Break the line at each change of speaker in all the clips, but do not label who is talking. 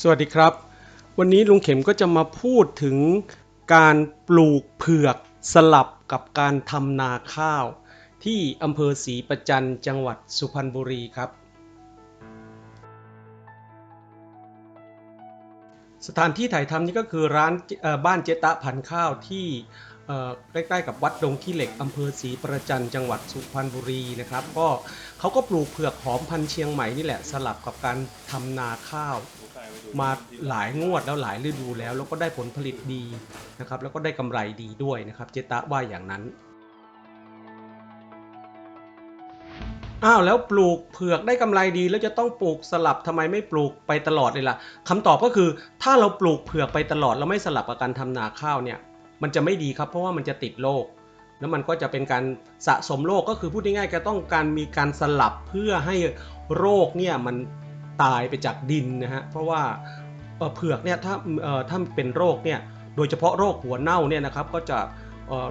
สวัสดีครับ วันนี้ลุงเข็มก็จะมาพูดถึงการปลูกเผือกสลับกับการทำนาข้าว ที่อำเภอศรีประจันจังหวัดสุพรรณบุรีครับ สถานที่ถ่ายทำนี่ก็คือร้านบ้านเจตะพันข้าวที่ใกล้ๆกับวัดดงขี้เหล็กอำเภอศรีประจันจังหวัดสุพรรณบุรีนะครับ ก็เขาก็ปลูกเผือกหอมพันเชียงใหม่นี่แหละสลับกับการทำนาข้าว มาหลายงวดแล้วหลายฤดูแล้ว แล้วก็ได้ผลผลิตดีนะครับ แล้วก็ได้กำไรดีด้วยนะครับ เจตะว่าอย่างนั้นอ้าวแล้วปลูกเผือกได้กำไรดี แล้วจะต้องปลูกสลับทำไมไม่ปลูกไปตลอดเลยล่ะคำตอบก็คือถ้าเราปลูกเผือกไปตลอดแล้วไม่สลับกับการทำนาข้าวเนี่ย มันจะไม่ดีครับ เพราะว่ามันจะติดโรคแล้วมันก็จะเป็นการสะสมโรคก็คือพูดง่ายๆก็ต้องการมีการสลับเพื่อให้โรคเนี่ยมัน ตายไปจากดินนะฮะเพราะว่าเผือกเนี่ยถ้าเอ่อถ้าเป็นโรคเนี่ยโดยเฉพาะโรคหัวเน่าเนี่ยนะครับก็จะเอ่อ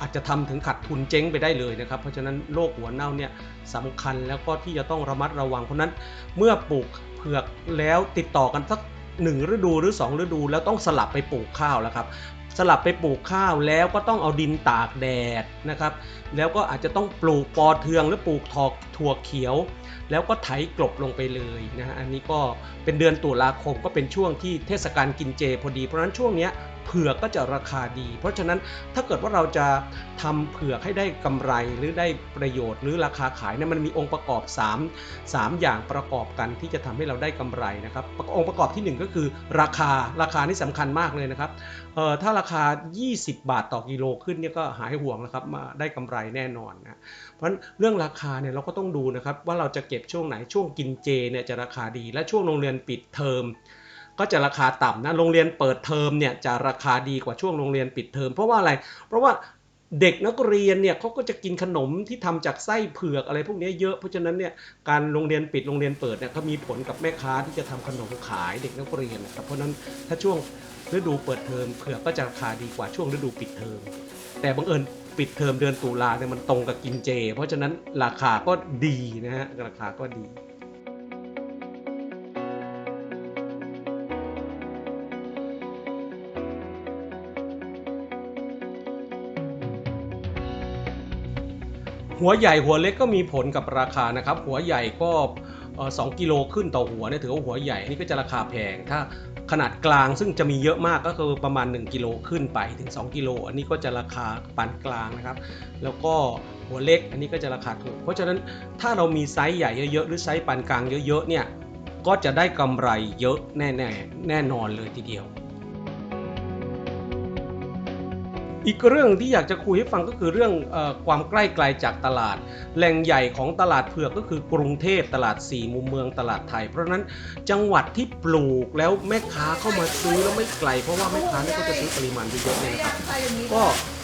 อาจจะทำถึงขาดทุนเจ๊งไปได้เลยนะครับ เพราะฉะนั้นโรคหัวเน่าเนี่ยสำคัญแล้วก็ที่จะต้องระมัดระวัง เพราะฉะนั้นเมื่อปลูกเผือกแล้วติดต่อกันสักหนึ่งฤดูหรือ2ฤดู แล้วต้องสลับไปปลูกข้าวแล้วครับสลับไปปลูกข้าวแล้วก็ต้องเอาดินตากแดดนะครับ แล้วก็อาจจะต้องปลูกปอเทืองหรือปลูกถอกถั่วเขียว แล้วก็ไถกลบลงไปเลยนะฮะอันนี้ก็เป็นเดือนตุลาคมก็เป็นช่วงที่เทศกาลกินเจพอดีเพราะฉะนั้นช่วงเนี้ย เผือกก็จะราคาดี เพราะฉะนั้นถ้าเกิดว่าเราจะทำเผือกให้ได้กำไรหรือได้ประโยชน์ หรือราคาขายเนี่ยมันมีองค์ประกอบ 3 3 อย่างประกอบกันที่จะทำให้เราได้กำไรนะครับองค์ประกอบทีหนึ่1 ก็คือราคาราคานี่สำคัญมากเลยนะครับเอ่อถ้าราคา 20 บาทต่อกิโลขึ้นเนี่ยก็หายห่วงแล้วครับมาได้กำไรแน่นอนนะเพราะฉะนั้นเรื่องราคาเนี่ยเราก็ต้องดูนะครับว่าเราจะเก็บช่วงไหนช่วงกินเจเนี่ยจะราคาดี และช่วงโรงเรียนปิดเทอม ก็จะราคาต่ำนะโรงเรียนเปิดเทอมเนี่ยจะราคาดีกว่าช่วงโรงเรียนปิดเทอม เพราะว่าอะไร เพราะว่าเด็กนักเรียนเนี่ยเขาก็จะกินขนมที่ทำจากไส้เผือกอะไรพวกนี้เยอะเพราะฉะนั้นเนี่ยการโรงเรียนปิดโรงเรียนเปิดเนี่ยเขามีผลกับแม่ค้าที่จะทำขนมขายเด็กนักเรียนนะครับเพราะฉะนั้นถ้าช่วงฤดูเปิดเทอมเผือกก็จะราคาดีกว่าช่วงฤดูปิดเทอมแต่บังเอิญปิดเทอมเดือนตุลาเนี่ยมันตรงกับกินเจ เพราะฉะนั้นราคาก็ดีนะฮะราคาก็ดี หัวใหญ่หัวเล็กก็มีผลกับราคานะครับ หัวใหญ่ก็เอ่อ2กิโลขึ้นต่อหัวเนี่ยถือว่าหัวใหญ่นี่ก็จะราคาแพง ถ้าขนาดกลางซึ่งจะมีเยอะมากก็คือประมาณ 1 กิโลขึ้นไปถึง 2 กิโล อันนี้ก็จะราคาปานกลางนะครับ แล้วก็หัวเล็กอันนี้ก็จะราคาถูกเพราะฉะนั้นถ้าเรามีไซส์ใหญ่เยอะๆหรือไซส์ปานกลางเยอะๆเนี่ยก็จะได้กำไรเยอะแน่ๆแน่นอนเลยทีเดียว อีกเรื่องที่อยากจะคุยให้ฟังก็คือเรื่องอความใกล้ไกลจากตลาด แหล่งใหญ่ของตลาดเผือกก็คือกรุงเทพตลาดสี่มุมเมืองตลาดไทย เพราะฉะนั้นจังหวัดที่ปลูกแล้วแม่ค้าเข้ามาซื้อแล้วไม่ไกล เพราะว่าแม่ค้าเนี่ยก็จะซื้อปริมาณเยอะๆเนี่ยนะครับก็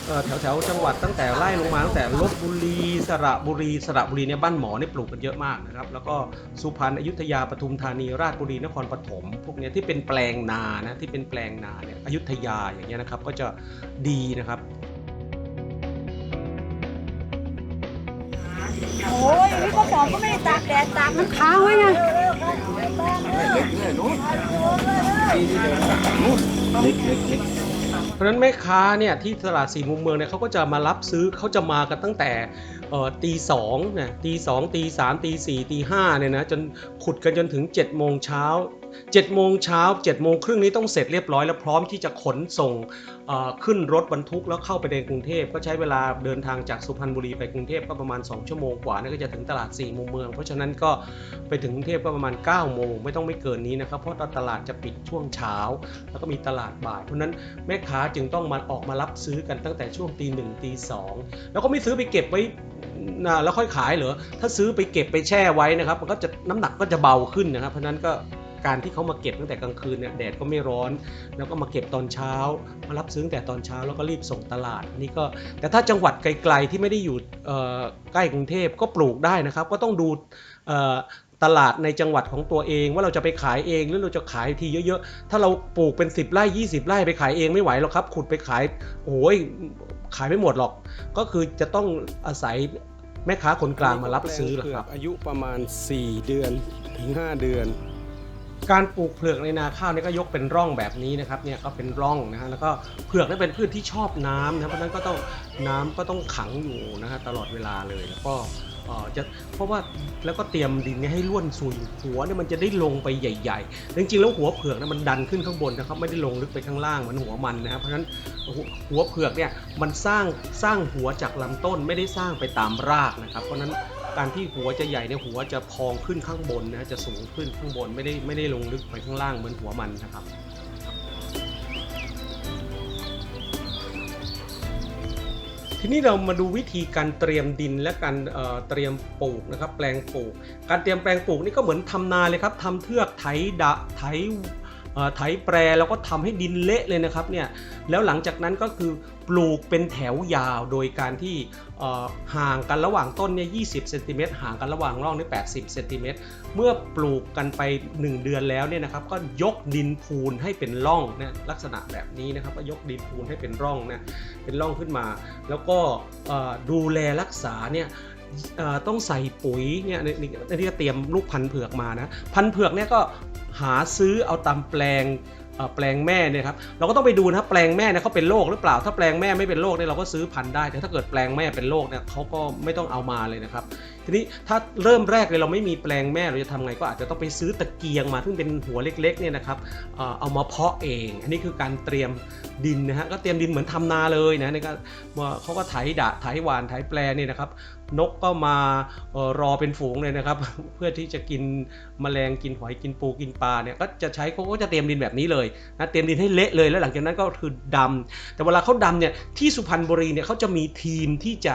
เอ่อแถวๆจังหวัดตั้งแต่ไล่ลงมาตั้งแต่ลบบุรีสระบุรีสระบุรีเนี่ยบ้านหมอเนี่ยปลูกกันเยอะมากนะครับ แล้วก็สุพรรณอยุธยาปทุมธานีราชบุรีนครปฐมพวกเนี้ยที่เป็นแปลงนานะที่เป็นแปลงนาเนี่ยอยุธยาอย่างเงี้ยนะครับก็จะดีนะครับ
โอ้ยนี่ก็บอกก็ไม่ได้ตากแดดตากมันค้างไว้ไง
เพราะฉะนั้นแม่ค้าเนี่ยที่ตลาดสี่มุมเมืองเนี่ยเขาก็จะมารับซื้อเขาจะมากันตั้งแต่ตีสองเนี่ยตีสองตีสามตีสี่ตีห้าเนี่ยนะจนขุดกันจนถึง7จ็ดโมงเช้า 7จ็ดโมงเช้า7จ็ดโมงครึ่งนี้ต้องเสร็จเรียบร้อยแล้วพร้อมที่จะขนส่งขึ้นรถบรรทุกแล้วเข้าไปในกรุงเทพก็ใช้เวลาเดินทางจากสุพรรณบุรีไปกรุงเทพก็ประมาณ 2 ชั่วโมงกว่านี่ก็จะถึงตลาด4มุมเมือง เพราะฉะนั้นก็ไปถึงกรุงเทพก็ประมาณ9โมงไม่ต้องไม่เกินนี้นะครับเพราะตลาดจะปิดช่วงเช้า แล้วก็มีตลาดบ่าย เพราะฉะนั้นแม่ค้าจึงต้องมาออกมารับซื้อกันตั้งแต่ช่วงตีหนึ่งตีสองแล้วก็ไม่ซื้อไปเก็บไว้นะแล้วค่อยขายเหรอถ้าซื้อไปเก็บไปแช่ไว้นะครับมันก็จะน้ำหนักก็จะเบาขึ้นนะครับเพราะนั้นก็ การที่เขามาเก็บตั้งแต่กลางคืนเนี่ยแดดก็ไม่ร้อน แล้วก็มาเก็บตอนเช้า มารับซื้อแต่ตอนเช้าแล้วก็รีบส่งตลาดนี่ก็ แต่ถ้าจังหวัดไกลๆที่ไม่ได้อยู่ใกล้กรุงเทพก็ปลูกได้นะครับ ก็ต้องดูตลาดในจังหวัดของตัวเอง ว่าเราจะไปขายเองหรือเราจะขายทีเยอะๆ ถ้าเราปลูกเป็น 10ไร่20 ไร่ไปขายเองไม่ไหวหรอกครับ ขุดไปขายโอ้ยขายไม่หมดหรอก ก็คือจะต้องอาศัยแม่ค้าคนกลางมารับซื้อหละครับ อายุประมาณ 4 เดือนถึง 5 เดือน การปลูกเผือกในนาข้าวเนี่ยก็ยกเป็นร่องแบบนี้นะครับเนี่ยก็เป็นร่องนะฮะแล้วก็เผือกนี่เป็นพืชที่ชอบน้ำนะเพราะฉะนั้นก็ต้องน้ำก็ต้องขังอยู่นะฮะตลอดเวลาเลยแล้วก็เอ่อจะเพราะว่าแล้วก็เตรียมดินเนี่ยให้ร่วนซุยหัวเนี่ยมันจะได้ลงไปใหญ่ๆจริงๆแล้วหัวเผือกเนี่ยมันดันขึ้นข้างบนนะครับไม่ได้ลงลึกไปข้างล่างเหมือนหัวมันนะครับเพราะฉะนั้นหัวหัวเผือกเนี่ยมันสร้างสร้างหัวจากลำต้นไม่ได้สร้างไปตามรากนะครับเพราะฉะนั้น การที่หัวจะใหญ่เนี่ยหัวจะพองขึ้นข้างบนนะจะสูงขึ้นข้างบนไม่ได้ไม่ได้ลงลึกไปข้างล่างเหมือนหัวมันนะครับทีนี้เรามาดูวิธีการเตรียมดินและการเเตรียมปลูกนะครับ แปลงปลูก การเตรียมแปลงปลูกนี่ก็เหมือนทำนาเลยครับทำเทือกไถดะไถ ไถแปรแล้วก็ทำให้ดินเละเลยนะครับเนี่ยแล้วหลังจากนั้นก็คือปลูกเป็นแถวยาวโดยการที่ห่างกันระหว่างต้นเนี่ย20เซนติเมตรห่างกันระหว่างร่องนี่80เซนติเมตรเมื่อปลูกกันไป 1 เดือนแล้วเนี่ยนะครับก็ยกดินพูนให้เป็นร่องนะลักษณะแบบนี้นะครับก็ยกดินพูนให้เป็นร่องนะเป็นร่องขึ้นมา แล้วก็ดูแลรักษาเนี่ย ต้องใส่ปุ๋ยเนี่ยในที่เตรียมลูกพันธุ์เผือกมานะพันธุ์เผือกเนี่ยก็หาซื้อเอาตามแปลงแปลงแม่เนี่ยครับเราก็ต้องไปดูนะแปลงแม่เนี่ยเขาเป็นโรคหรือเปล่า ถ้าแปลงแม่ไม่เป็นโรคเนี่ยเราก็ซื้อพันธุ์ได้แต่ถ้าเกิดแปลงแม่เป็นโรคเนี่ยเขาก็ไม่ต้องเอามาเลยนะครับ ทีนี้ถ้าเริ่มแรกเลยเราไม่มีแปลงแม่เราจะทำไงก็อาจจะต้องไปซื้อตะเกียงมาซึ่งเป็นหัวเล็กๆเนี่ยนะครับเอามาเพาะเอง อันนี้คือการเตรียมดินนะฮะก็เตรียมดินเหมือนทำนาเลยนะนี่ก็ว่าเขาก็ไถดะไถหวานไถแปลเนี่ยนะครับ นกก็มาออรอเป็นฝูงเลยนะครับ เพื่อที่จะกินแมลงกินหอยกินปูกินปลาเนี่ยก็จะใช้เขาก็จะเตรียมดินแบบนี้เลยนะเตรียมดินให้เละเลยแล้วหลังจากนั้นก็คือดำแต่เวลาเขาดำเนี่ยที่สุพรรณบุรีเนี่ยเขาจะมีทีมที่จะ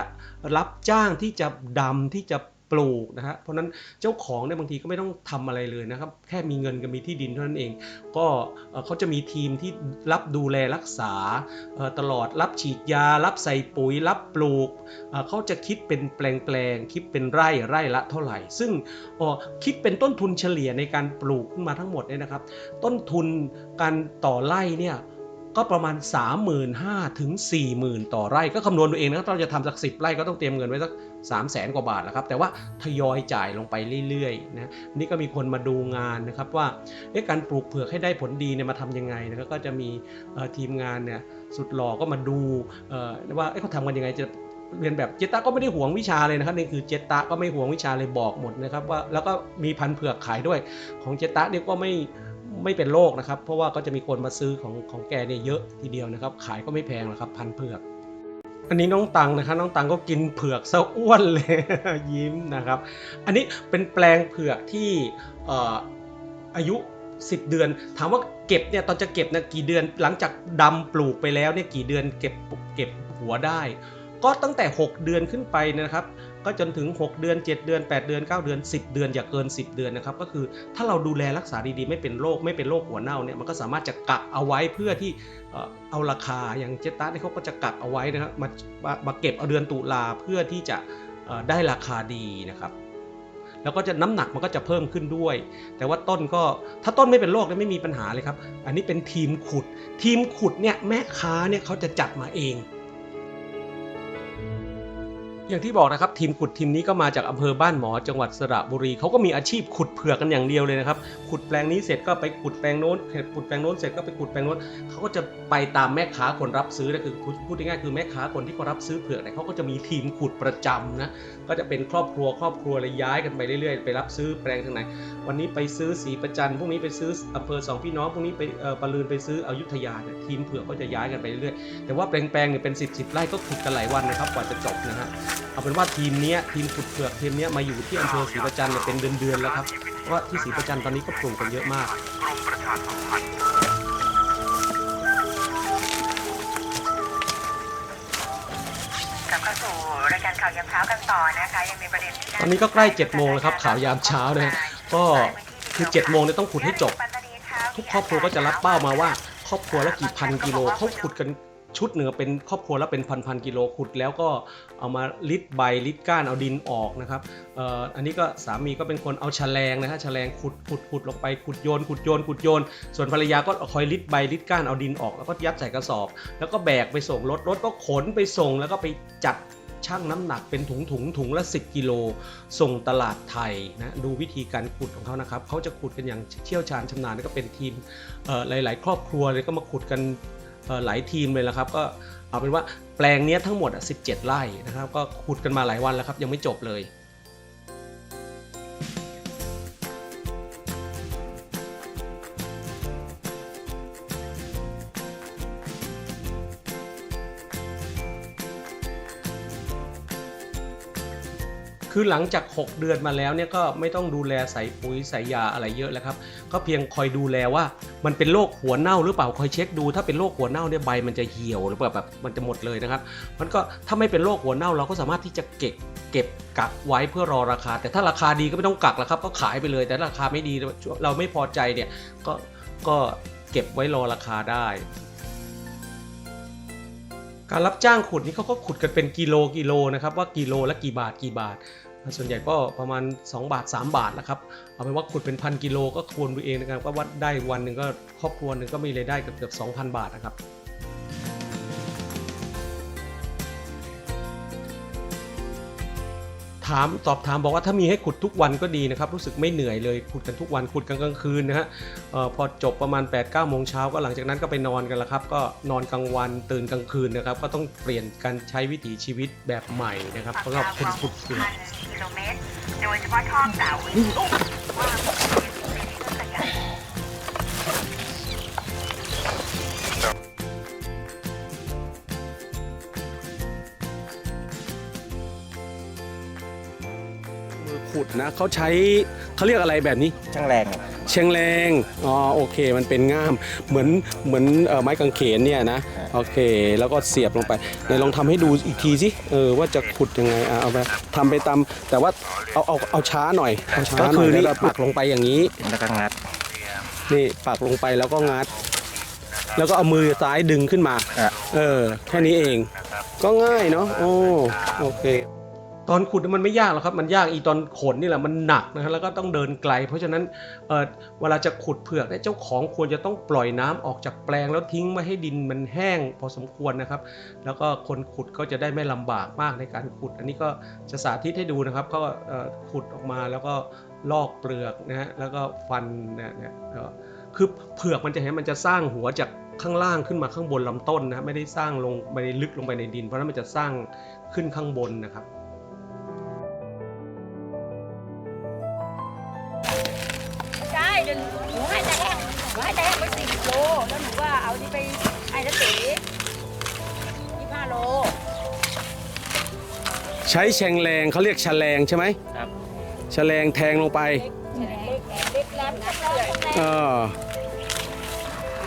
รับจ้างที่จะดำที่จะปลูกนะฮะเพราะนั้นเจ้าของเนี่ยบางทีก็ไม่ต้องทำอะไรเลยนะครับ แค่มีเงินกับมีที่ดินเท่านั้นเอง ก็เขาจะมีทีมที่รับดูแลรักษาตลอดรับฉีดยา รับใส่ปุ๋ย รับปลูกเขาจะคิดเป็นแปลงๆคิดเป็นไร่ไร่ละเท่าไหร่ ซึ่งคิดเป็นต้นทุนเฉลี่ยในการปลูกขึ้นมาทั้งหมดเนี่ยนะครับ ต้นทุนการต่อไร่เนี่ย ก็ประมาณ 35,000ถึง40,000 ต่อไร่ก็คำนวณดูเองนะครับเราจะทำสัก 10 ไร่ก็ต้องเตรียมเงินไว้สัก 3 0 0แสนกว่าบาทแล้วครับ แต่ว่าทยอยจ่ายลงไปเรื่อยๆนะนี่ก็มีคนมาดูงานนะครับว่าการปลูกเผือกให้ได้ผลดีเนี่ยมาทำยังไงนะครับก็จะมีทีมงานเนี่ยสุดหล่อก็มาดูว่าเขาทำกันยังไงจะเรียนแบบเจตาก็ไม่ได้ห่วงวิชาเลยนะครับนี่คือเจตาก็ไม่ห่วงวิชาเลยบอกหมดนะครับว่าแล้วก็มีพันเผือกขายด้วยของเจตาเนี่ยก็ไม่ ไม่เป็นโรคนะครับ เพราะว่าก็จะมีคนมาซื้อของของแกเนี่ยเยอะทีเดียวนะครับ ขายก็ไม่แพงหรอกครับ พันเผือก อันนี้น้องตังนะครับ น้องตังก็กินเผือกซะอ้วนเลย ยิ้มนะครับ อันนี้เป็นแปลงเผือกที่อออายุ 10 เดือน ถามว่าเก็บเนี่ยตอนจะเก็บนะกี่เดือน หลังจากดำปลูกไปแล้วเนี่ยกี่เดือนเก็บเก็บหัวได้ ก็ตั้งแต่ 6 เดือนขึ้นไปนะครับ ก็จนถึง 6 เดือน 7 เดือน 8 เดือน 9 เดือน 10 เดือนอย่าเกิน 10 เดือนนะครับก็คือถ้าเราดูแลรักษาดีๆไม่เป็นโรคไม่เป็นโรคหัวเน่าเนี่ยมันก็สามารถจะกักเอาไว้เพื่อที่เอาราคาอย่างเจตัสเนี่ยเขาก็จะกักเอาไว้นะครับมามามาเก็บเอาเดือนตุลาเพื่อที่จะได้ราคาดีนะครับแล้วก็จะน้ำหนักมันก็จะเพิ่มขึ้นด้วย แต่ว่าต้นก็ถ้าต้นไม่เป็นโรคเนี่ยไม่มีปัญหาเลยครับ อันนี้เป็นทีมขุด ทีมขุดเนี่ยแม่ค้าเนี่ยเขาจะจัดมาเอง อย่างที่บอกนะครับทีมขุดทีมนี้ก็มาจากอำเภอบ้านหมอจังหวัดสระบุรีเขาก็มีอาชีพขุดเผือกกันอย่างเดียวเลยนะครับขุดแปลงนี้เสร็จก็ไปขุดแปลงโน้นขุดแปลงโน้นเสร็จก็ไปขุดแปลงโน้นเขาก็จะไปตามแม่ค้าคนรับซื้อนะคือพูดง่ายๆคือแม่ค้าคนที่เขารับซื้อเผือกเนี่ยเขาก็จะมีทีมขุดประจำนะก็จะเป็นครอบครัวครอบครัวเลยย้ายกันไปเรื่อยๆ ไปรับซื้อแปลงทางไหน วันนี้ไปซื้อสีประจันพรุ่งนี้ไปซื้ออำเภอสองพี่น้องพรุ่งนี้ไปเออปลืนไปซื้ออยุธยาเนี่ยทีมเผือกก็จะย้ายกันไปเรื่อยๆแต่ว่าแปลงๆเนี่ยเป็น 10บสไร่ก็ขุดกันหลายวันนะครับกว่าจะจบนะฮะเอาเป็นว่าทีมเนี้ยทีมขุดเผือกทีมเนี้ยมาอยู่ที่อำเภอศรีประจันเนี่ยเป็นเดือนๆแล้วครับเพราะว่าที่ศรีประจันตอนนี้ก็ปลูกกันเยอะมาก
กลับเข้าสู่รายการข่าวยามเช้ากันต่อนะคะยังมีประเด็นที่า
ตอนนี้ก็ใกล้7โมงแล้วครับข่าวยามเช้านะฮะก็คือ7โมงเนี่ยต้องขุดให้จบ ทุกครอบครัวก็จะรับเป้ามาว่า ครอบครัวละกี่พันกิโลเขาขุดกัน ชุดเหนือเป็นครอบครัวและเป็นพันพันๆกิโลขุด แล้วก็เอามาลิดใบลิดก้านเอาดินออกนะครับอ,อันนี้ก็สามีก็เป็นคนเอาแฉลงนะฮะแฉลงขุดขุดขุดลงไปขุดโยนขุดโยนขุดโยน ส่วนภรรยาก็คอยลิดใบลิดก้านเอาดินออกแล้วก็ยัดใส่กระสอบ แล้วก็แบกไปส่งรถรถก็ขนไปส่งแล้วก็ไปจัดชั่งน้ำหนักเป็นถุงถุงถุงละ 10 กิโล ส่งตลาดไทยนะดูวิธีการขุดของเขานะครับเขาจะขุดกันอย่างเชี่ยวชาญชำนาญแล้วก็เป็นทีมหลาย ๆ ครอบครัวเลยก็มาขุดกัน หลายทีมเลยละครับ ก็เอาเป็นว่าแปลงนี้ทั้งหมด 17 ไร่นะครับ ก็ขุดกันมาหลายวันแล้วครับ ยังไม่จบเลย คือหลังจาก 6 เดือนมาแล้วเนี่ยก็ไม่ต้องดูแลใส่ปุ๋ยใส่ยาอะไรเยอะแล้วครับ ก็เพียงคอยดูแลว่ามันเป็นโรคหัวเน่าหรือเปล่าคอยเช็คดูถ้าเป็นโรคหัวเน่าเนี่ยใบมันจะเหี่ยวหรือเปล่าแบบมันจะหมดเลยนะครับ มันก็ถ้าไม่เป็นโรคหัวเน่าเราก็สามารถที่จะเก็บเก็บกักไว้เพื่อรอราคา แต่ถ้าราคาดีก็ไม่ต้องกักแล้วครับ ก็ขายไปเลย แต่ถ้าราคาไม่ดีเราไม่พอใจเนี่ยก็ก็เก็บไว้รอราคาได้การรับจ้างขุดนี่เขาก็ขุดกันเป็นกิโลกิโลนะครับว่ากิโลละกี่บาทกี่บาท ส่วนใหญ่ก็ประมาณ 2 บาท 3 บาทนะครับ เอาเป็นว่าขุดเป็นพันกิโลก็ควรดูเองนะครับก็วัดได้วันหนึ่งก็ครอบครัวหนึ่งก็มีรายได้เกือบเกือบ2,000 บาทนะครับ ถามสอบถามบอกว่าถ้ามีให้ขุดทุกวันก็ดีนะครับ รู้สึกไม่เหนื่อยเลยขุดกันทุกวันขุดกันกลางคืนนะฮะเออพอจบประมาณ8 9โมงเช้าก็หลังจากนั้นก็ไปนอนกันแล้วครับ ก็นอนกลางวันตื่นกลางคืนนะครับ ก็ต้องเปลี่ยนการใช้วิถีชีวิตแบบใหม่นะครับสำหรับคนขุดเผือก
พันกิโลเมตรโดยเฉพาะท่อเก่า ขุ
ดนะเขาใช้เขาเรียกอะไรแบบนี้
ช่างแรงอะ
เชียงแรงอ๋อโอเค มันเป็นง่าม เหมือนเหมือนเอ่อไม้กางเขนเนี่ยนะโอเค แล้วก็เสียบลงไปไหนลองทำให้ดูอีกทีสิเออว่าจะขุดยังไงอะเอาไปทำไปตามแต่ว่าเอาเอาเอาช้าหน่อยเอาช้าหน่อยแล้วเราปักลงไปอย่างนี้
แล้วก็งัด
นี่ปักลงไปแล้วก็งัด แล้วก็เอามือซ้ายดึงขึ้นมา
อะ
เออแค่นี้เอง ก็ง่ายเนาะโอ้โอเค ตอนขุดมันไม่ยากหรอกครับมันยากอีตอนขนนี่แหละมันหนักนะฮะแล้วก็ต้องเดินไกล เพราะฉะนั้นเเวลาจะขุดเผือกเนี่ยเจ้าของควรจะต้องปล่อยน้ำออกจากแปลงแล้วทิ้งไว้ให้ดินมันแห้งพอสมควรนะครับ แล้วก็คนขุดก็จะได้ไม่ลำบากมากในการขุด อันนี้ก็จะสาธิตให้ดูนะครับ ก็ขุดออกมาแล้วก็ลอกเปลือกนะฮะแล้วก็ฟันเนี่ยเนี่ยคือเผือกมันจะเห็นมันจะสร้างหัวจากข้างล่างขึ้นมาข้างบนลำต้นนะไม่ได้สร้างลงไม่ได้ลึกลงไปในดิน เพราะฉะนั้นมันจะสร้างขึ้นข้างบนนะครับ
โล แล้วหนูก็เอาที่ไปให้นักตียี่ห้าโล
ใช้แฉงแรงเขาเรียกแฉลงใช่ไหม
ครับ
แฉลงแทงลงไป
เล็กแหลมแหลมแหลมแหลม
เออ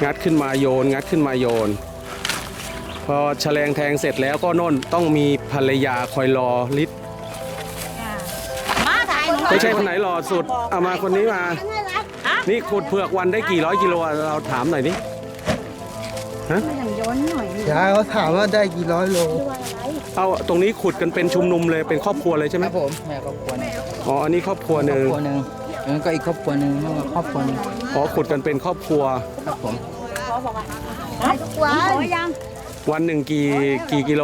งัดขึ้นมาโยน งัดขึ้นมาโยน พอแฉลงแทงเสร็จแล้วก็โน่นต้องมีภรรยาคอยรอลิด
มาถ่ายหนู
ไม่ใช่คนไหนรอสุด เอามาคนนี้มา นี่ขุดเผือกวันได้กี่ร้อยกิโลอะเราถามหน่อยดิ
ยายเขาถามว่าได้กี่ร้อยโล
เอาตรงนี้ขุดกันเป็นชุมนุมเลยเป็นครอบครัวเลยใช่ไหม
ครับผมแม่ครอบครัวหนึง
อ๋ออันนี้ครอบครัวห
ครอ
นึ่
บ
ง
ครัวหนึ่งแล้วก็อีกครอบครัวหนึ่งแล้วก็ครอบครัวหนึ่ง
อ๋อขุดกันเป็นครอบครัว
ครับผม
ทุกวันขอยัง
วันหนึ่งกี่กี่กิโล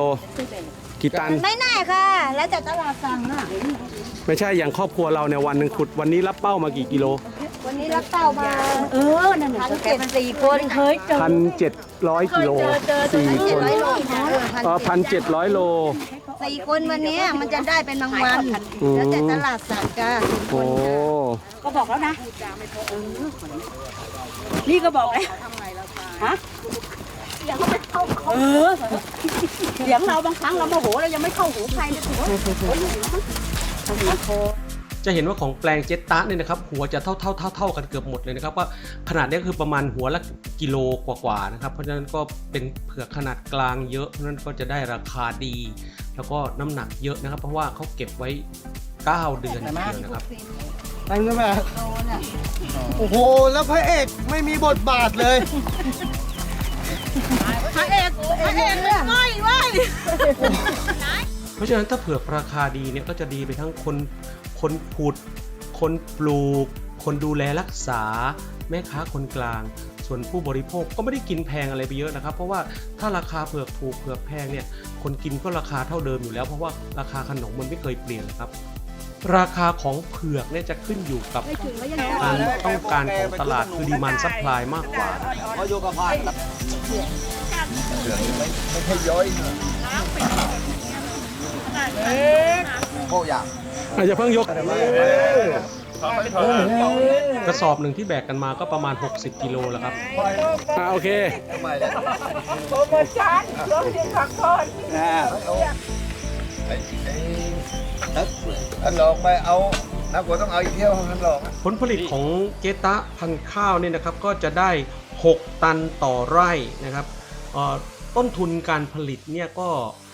กี่ตัน
ไม่แน่ค่ะ แล้วแต่ตลาดสั่งน่ะ
ไม่ใช่อย่างครอบครัวเราเนี่ยวันหนึ่งขุดวันนี้รับเป้ามากี่กิโล
วันนี้รับเต้ามาเออนั่นพันเจ็ดสี่คนเคยเจอ
พันเจ็ดร้อยกิโลสี่คน
ร้อยโล
เออพันเจ็ดร้อยโล
สี่คนวันนี้มันจะได้เป็นบางวัน
อืม
แล้วแต่ตลาดสั่งจ้า
โอ้
ก็บอกแล้วนะนี่ก็บอกเลยฮะเออเสียงเราบางครั้งเราโมโหเรายังไม่เข้าหูใครเลยถือว่า
จะเห็นว่าของแปลงเจตตะเนี่ยนะครับหัวจะเท่าเท่าเท่าเท่ากันเกือบหมดเลยนะครับว่าขนาดนี้คือประมาณหัวละกิโลกว่าๆนะครับเพราะฉะนั้นก็เป็นเผือกขนาดกลางเยอะเพราะฉะนั้นก็จะได้ราคาดี แล้วก็น้ำหนักเยอะนะครับ เพราะว่าเขาเก็บไว้ 9 เดือนทีเดียวนะครับ
ตั้งได้ไหมโอ้โห แล้วพระเอกไม่มีบทบาทเลย
พระเอกพระเอกเลยง่อยเว้ย
เพ ราะฉะนั้นถ้าเผือกราคาดีเนี่ยก็จะดีไปทั้งคนคนขุด คนปลูก คนดูแลรักษา แม่ค้าคนกลาง ส่วนผู้บริโภคก็ไม่ได้กินแพงอะไรไปเยอะนะครับ เพราะว่าถ้าราคาเผือกถูกเผือกแพงเนี่ยคนกินก็ราคาเท่าเดิมอยู่แล้ว เพราะว่าราคาขนมมันไม่เคยเปลี่ยนครับราคาของเผือกเนี่ยจะขึ้นอยู่กับการต้องการของตลาดคือดีมันซัพพลายมากกว่า
เขาอยู่กับพานไม่ใช่ย้อย โคอยาก
อาจจะเพิ่งยก กระสอบหนึ่งที่แบกกันมาก็ประมาณ 60 กิโลแล้วครับอ่าโอเค
ทำไมเนี่ย
โปรโมชั่นลดสินค้าก่อน
ไอ้ไอ้นักอันหลอกไปเอานักกว่าต้องเอาอีกเที่ยวของท่านหลอกอะ
ผลผลิตของเกตะพันธุ์ข้าวเนี่ยนะครับก็จะได้ 6 ตันต่อไร่นะครับเอ่อต้นทุนการผลิตเนี่ยก็เอ่อ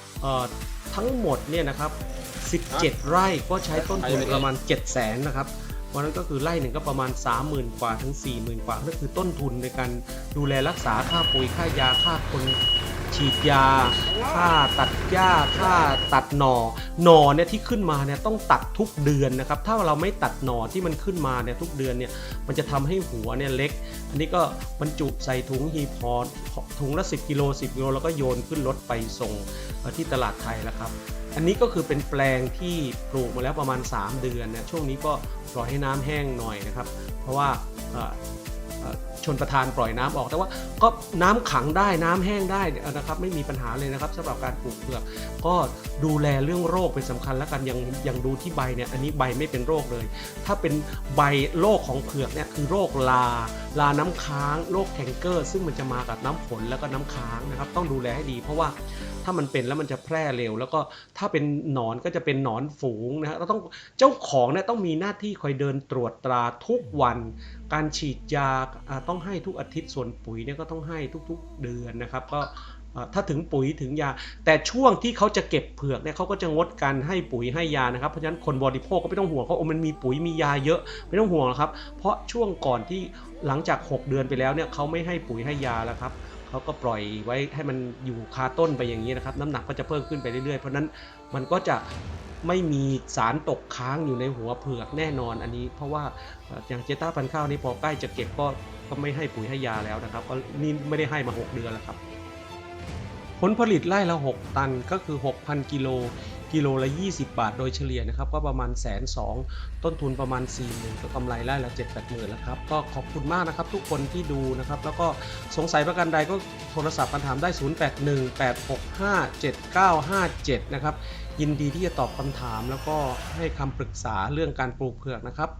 ทั้งหมดเนี่ยนะครับ 17 ไร่ก็ใช้ต้นทุนประมาณ 7 0 0 0 0นนะครับ เพราะนั้นก็คือไร่หนึ่งก็ประมาณ 30,000 กว่าถึง 40,000 กว่านั่นคือต้นทุนในการดูแลรักษาค่าปุ๋ยค่ายาค่าคนฉีดยา ค่าตัดหญ้า ค่าตัดหน่อหน่อเนี่ยที่ขึ้นมาเนี่ยต้องตัดทุกเดือนนะครับ ถ้าเราไม่ตัดหน่อที่มันขึ้นมาเนี่ยทุกเดือนเนี่ย มันจะทำให้หัวเนี่ยเล็ก อันนี้ก็บรรจุใส่ถุงฮีพอร์ถุงละ 10 กิโล 10 กิโลแล้วก็โยนขึ้นรถไปส่งที่ตลาดไทยแล้วครับอันนี้ก็คือเป็นแปลงที่ปลูกมาแล้วประมาณ 3 เดือนนะช่วงนี้ก็ปล่อยให้น้ำแห้งหน่อยนะครับ เพราะว่าชนประทานปล่อยน้ำออกแต่ว่าก็น้ำขังได้น้ำแห้งได้นะครับไม่มีปัญหาเลยนะครับสำหรับการปลูกเผือก ก็ดูแลเรื่องโรคเป็นสำคัญแล้วกันอย่างอย่างดูที่ใบเนี่ยอันนี้ใบไม่เป็นโรคเลย ถ้าเป็นใบโรคของเผือกเนี่ยคือโรคลาลาน้ำค้างโรคแคนเกอร์ ซึ่งมันจะมากับน้ำฝนแล้วก็น้ำค้างนะครับต้องดูแลให้ดี เพราะว่า ถ้ามันเป็นแล้วมันจะแพร่เร็ว แล้วก็ถ้าเป็นหนอนก็จะเป็นหนอนฝูงนะฮะเราต้องเจ้าของเนี่ยต้องมีหน้าที่คอยเดินตรวจตราทุกวัน การฉีดยาต้องให้ทุกอาทิตย์ส่วนปุ๋ยเนี่ยก็ต้องให้ทุกๆเดือนนะครับ ก็ถ้าถึงปุ๋ยถึงยา แต่ช่วงที่เขาจะเก็บเผือกเนี่ยเขาก็จะงดการให้ปุ๋ยให้ยานะครับเพราะฉะนั้นคนบริโภคก็ไม่ต้องห่วงเขาโอ้มันมีปุ๋ยมียาเยอะไม่ต้องห่วงครับ เพราะช่วงก่อนที่หลังจาก 6 เดือนไปแล้วเนี่ยเขาไม่ให้ปุ๋ยให้ยาแล้วครับ เขาก็ปล่อยไว้ให้มันอยู่คาต้นไปอย่างนี้นะครับ น้ำหนักก็จะเพิ่มขึ้นไปเรื่อยๆ เพราะนั้นมันก็จะไม่มีสารตกค้างอยู่ในหัวเผือกแน่นอนอันนี้ เพราะว่าอย่างเจต้าพันข้าวนี่พอใกล้จะเก็บก็ก็ไม่ให้ปุ๋ยให้ยาแล้วนะครับก็นี่ไม่ได้ให้มา 6 เดือนแล้วครับ ผลผลิตไร่ละ 6 ตันก็คือ 6,000 กิโล กิโลละ 20 บาทโดยเฉลี่ยนะครับ ก็ประมาณแสนสองต้นทุนประมาณ4 0,000ก็กำไรไร่ละ7 8หมื่นแล้วครับก็ขอบคุณมากนะครับ ทุกคนที่ดูนะครับ แล้วก็สงสัยประกันใดก็โทรศัพท์มาถามได้ 0818657957 นะครับ ยินดีที่จะตอบคำถามแล้วก็ให้คำปรึกษาเรื่องการปลูกเผือกนะครับ